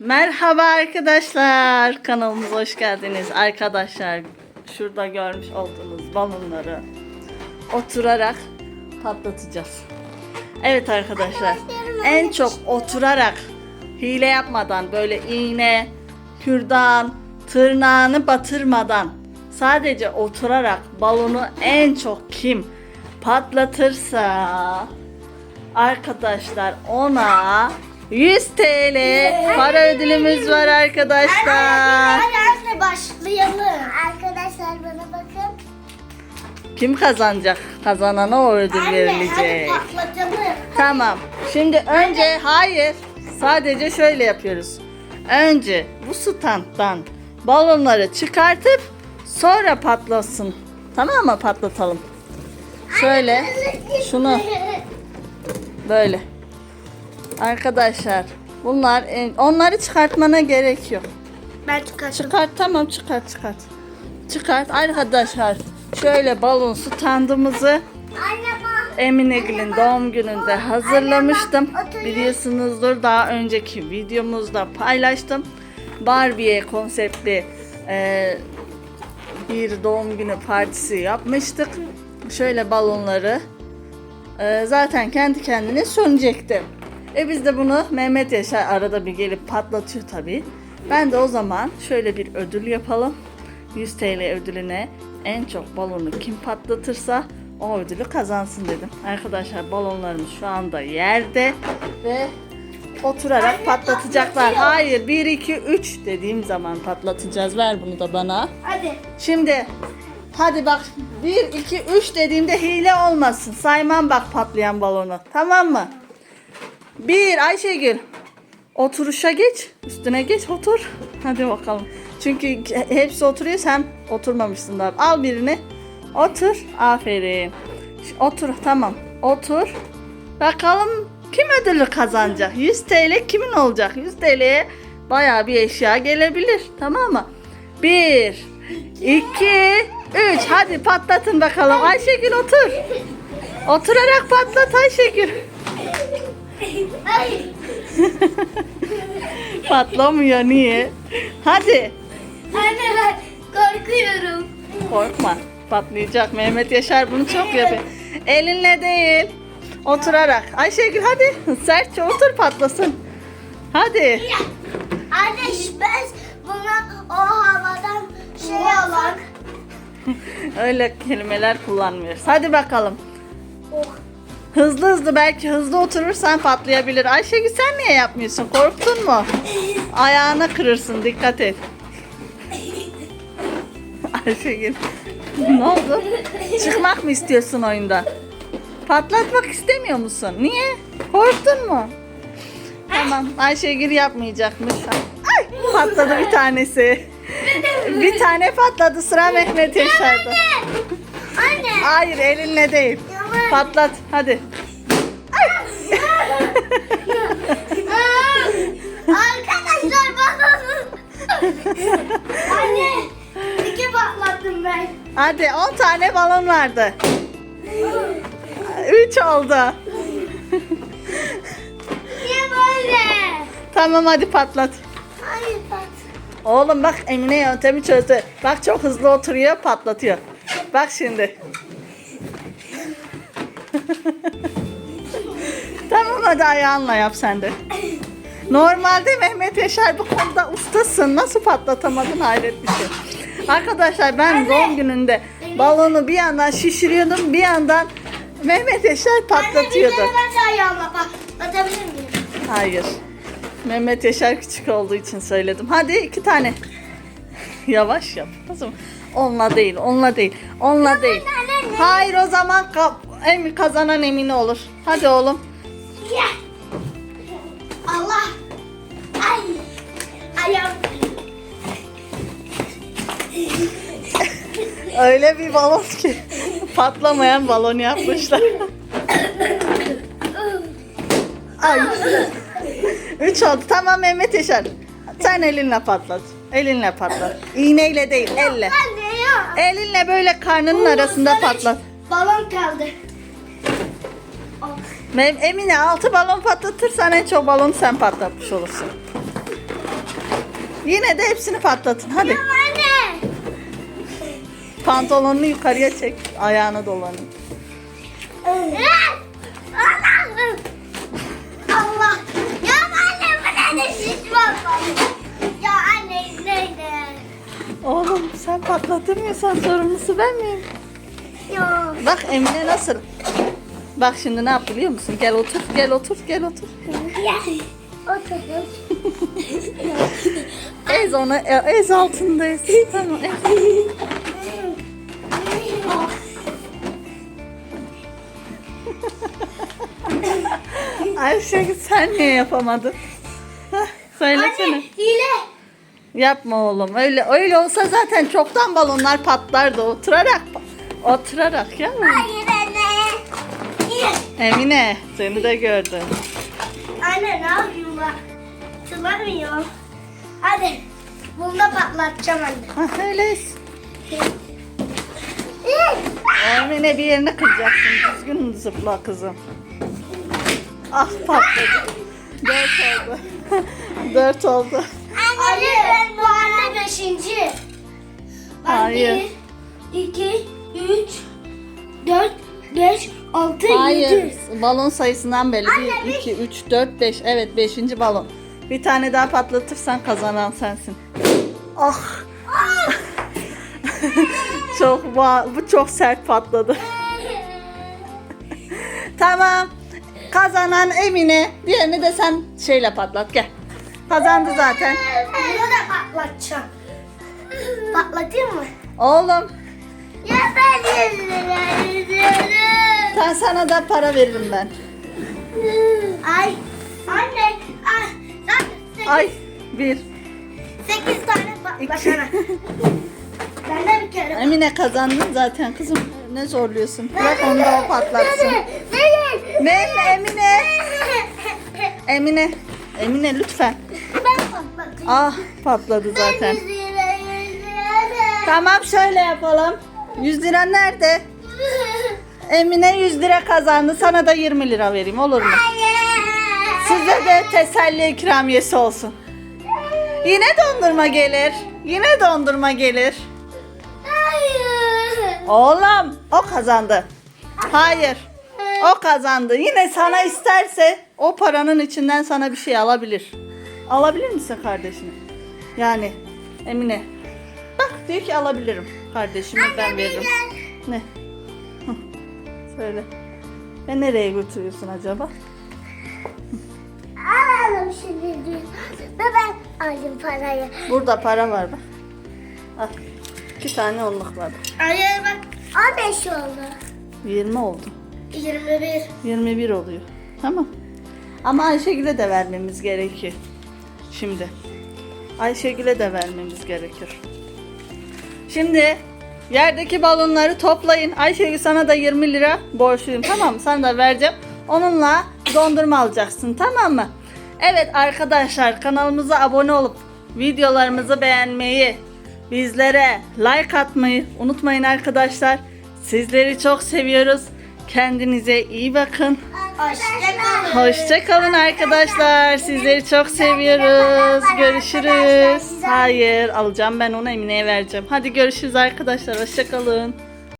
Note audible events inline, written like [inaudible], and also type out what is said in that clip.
Merhaba arkadaşlar. Kanalımıza hoş geldiniz. Arkadaşlar şurada görmüş olduğunuz balonları oturarak patlatacağız. Evet arkadaşlar. En çok oturarak hile yapmadan böyle iğne, kürdan, tırnağını batırmadan sadece oturarak balonu en çok kim patlatırsa Arkadaşlar ona 100 TL para ödülümüz var arkadaşlar. Hadi anne başlayalım. Arkadaşlar bana bakın. Kim kazanacak? Kazanana o ödül Anne verilecek. hadi patlatalım. Tamam. Şimdi önce hayır. Sadece şöyle yapıyoruz. Önce bu standdan balonları çıkartıp sonra patlasın. Tamam mı? Patlatalım. Şöyle şunu böyle. Arkadaşlar bunlar onları çıkartmana gerek yok. Ben çıkarttım. Çıkart tamam çıkart çıkart. Çıkart arkadaşlar. Şöyle balon standımızı. Emine Gül'ün doğum gününde hazırlamıştım. Biliyorsunuzdur daha önceki videomuzda paylaştım. Barbie konseptli e, bir doğum günü partisi yapmıştık. Şöyle balonları e, zaten kendi kendine sönecekti. E biz de bunu Mehmet Yaşar arada bir gelip patlatıyor tabii. Ben de o zaman şöyle bir ödül yapalım. 100 TL ödülüne en çok balonu kim patlatırsa o ödülü kazansın dedim. Arkadaşlar balonlarımız şu anda yerde ve oturarak Anne, patlatacaklar. patlatıyor. Hayır 1 2 3 dediğim zaman patlatacağız. Ver bunu da bana. Hadi. Şimdi hadi bak 1 2 3 dediğimde hile olmasın. Saymam bak patlayan balonu. Tamam mı? 1 Ayşegül. Oturuşa geç. Üstüne geç otur. Hadi bakalım. Çünkü hepsi oturuyor sen oturmamışsın daha. Al birini. Otur. Aferin. Otur tamam. Otur. Bakalım kim ödülü kazanacak? 100 TL kimin olacak? 100 TL'ye bayağı bir eşya gelebilir. Tamam mı? 1 2 3 Hadi patlatın bakalım. Ayşegül otur. Oturarak patlat Ayşegül. [laughs] Patlamıyor niye? Hadi. Anne ben korkuyorum. Korkma. Patlayacak. Mehmet Yaşar bunu çok yapıyor. Elinle değil. Oturarak. Ayşegül hadi. Sertçe otur patlasın. Hadi. Anne ben buna o havadan şey alan. Öyle kelimeler kullanmıyoruz. Hadi bakalım. Oh. Hızlı hızlı belki hızlı oturursan patlayabilir. Ayşegül sen niye yapmıyorsun? Korktun mu? Ayağına kırırsın. Dikkat et. [laughs] Ayşegül. ne oldu? Çıkmak mı istiyorsun oyundan? Patlatmak istemiyor musun? Niye? Korktun mu? Tamam. Ayşegül yapmayacakmış. Ay patladı bir tanesi. bir tane patladı sıra Mehmet Yaşar'da. Anne. Hayır elinle değil. Patlat hadi. Arkadaşlar balonu. Anne. İki patlattım ben. Hadi 10 tane balon vardı. 3 oldu. Niye böyle? Tamam hadi patlat. Hayır pat. Oğlum bak Emine yöntemi çözdü. Bak çok hızlı oturuyor patlatıyor. Bak şimdi. [laughs] tamam hadi ayağınla yap sen de. Normalde Mehmet Yaşar bu konuda ustasın. Nasıl patlatamadın hayret bir şey. Arkadaşlar ben doğum gününde balonu bir yandan şişiriyordum bir yandan Mehmet Yaşar Anne bir patlatıyordu. kere ben de ayağımla patlatabilir miyim? Hayır. Mehmet Yaşar küçük olduğu için söyledim. Hadi iki tane. Yavaş yap. Zaman onunla değil, onunla değil, onunla değil. anne? Hayır o zaman ka- em kazanan emin olur. Hadi oğlum. Ya. Allah. Ay. Ayağım. Öyle bir balon ki [laughs] patlamayan balon yapmışlar. Ay. Üç oldu. Tamam Mehmet Yaşar. Sen elinle patlat. Elinle patlat. İğneyle değil, elle. Elinle böyle karnının arasında patlat. Balon kaldı. Emine altı balon patlatırsan en çok balonu sen patlatmış olursun. Yine de hepsini patlatın hadi. Anne. Pantolonunu yukarıya çek. Ayağına dolanın. Allah. Allah. Ya anne bu ne şiş var Ya anne neydi? Oğlum sen patlatamıyorsan sorumlusu ben miyim? Ya. Bak Emine nasıl? Bak şimdi ne yap biliyor musun? Gel otur, gel otur, gel otur. Ya. Oturdum. Ez onu, e- ez altındayız. Tamam, ez. Ayşe sen niye yapamadın? Söylesene. Anne hile. Yapma oğlum. Öyle öyle olsa zaten çoktan balonlar patlardı. Oturarak oturarak ya. Hayır. Emine seni de gördüm. Anne ne yapayım bak. Hadi. Bunu da patlatacağım anne. Ha öyleyiz. [laughs] Emine bir yerini kıracaksın. Düzgün zıpla kızım. Ah patladı. Dört oldu. [laughs] Dört oldu. Anne ben bu anne beşinci. Ben Hayır. Bir, iki, üç, dört, beş, altı, Hayır. yedi. Balon sayısından belli. Anne, 1, 2, 3, 4, 5. Evet 5. balon. Bir tane daha patlatırsan kazanan sensin. Ah. [laughs] çok bu çok sert patladı. [laughs] Tamam. Kazanan Emine. Diğerini de sen şeyle patlat gel. Kazandı zaten. Bunu da patlatacağım. Patlatayım mı? Oğlum Ya ben sen sana da para veririm ben. Ay. Anne. Ay. Sen sekiz, Ay bir. sekiz tane İki. patlasana. ben de bir kere. Emine kazandın zaten kızım. Ne zorluyorsun? Bırak onu da o patlatsın. Ne Emine? Emine. Emine lütfen. Ah patladı zaten. Tamam şöyle yapalım. 100 lira nerede? Emine 100 lira kazandı. Sana da 20 lira vereyim olur mu? Size de teselli ikramiyesi olsun. Yine dondurma gelir. Yine dondurma gelir. Hayır. Oğlum o kazandı. Hayır. O kazandı. Yine sana isterse o paranın içinden sana bir şey alabilir. Alabilir misin kardeşini? Yani Emine. Bak diyor ki alabilirim. Kardeşime ben veririm. Ne? Hı, Söyle. Ve nereye götürüyorsun acaba? Alalım şimdi. Ve ben aldım parayı. Burada para var bak. Al. İki tane onluk var. Hayır bak. 15 oldu. 20 oldu. 21. 21 oluyor. Tamam. Ama Ayşegül'e de vermemiz gerekiyor. Şimdi. Ayşegül'e de vermemiz gerekir. Şimdi yerdeki balonları toplayın. Ayşegül sana da 20 lira borçluyum. Tamam mı? Sana da vereceğim. Onunla dondurma alacaksın. Tamam mı? Evet arkadaşlar kanalımıza abone olup videolarımızı beğenmeyi, bizlere like atmayı unutmayın arkadaşlar. Sizleri çok seviyoruz. Kendinize iyi bakın. Hoşçakalın. Hoşçakalın arkadaşlar. Sizleri çok seviyoruz. Görüşürüz. Hayır alacağım ben onu Emine'ye vereceğim. Hadi görüşürüz arkadaşlar. Hoşçakalın.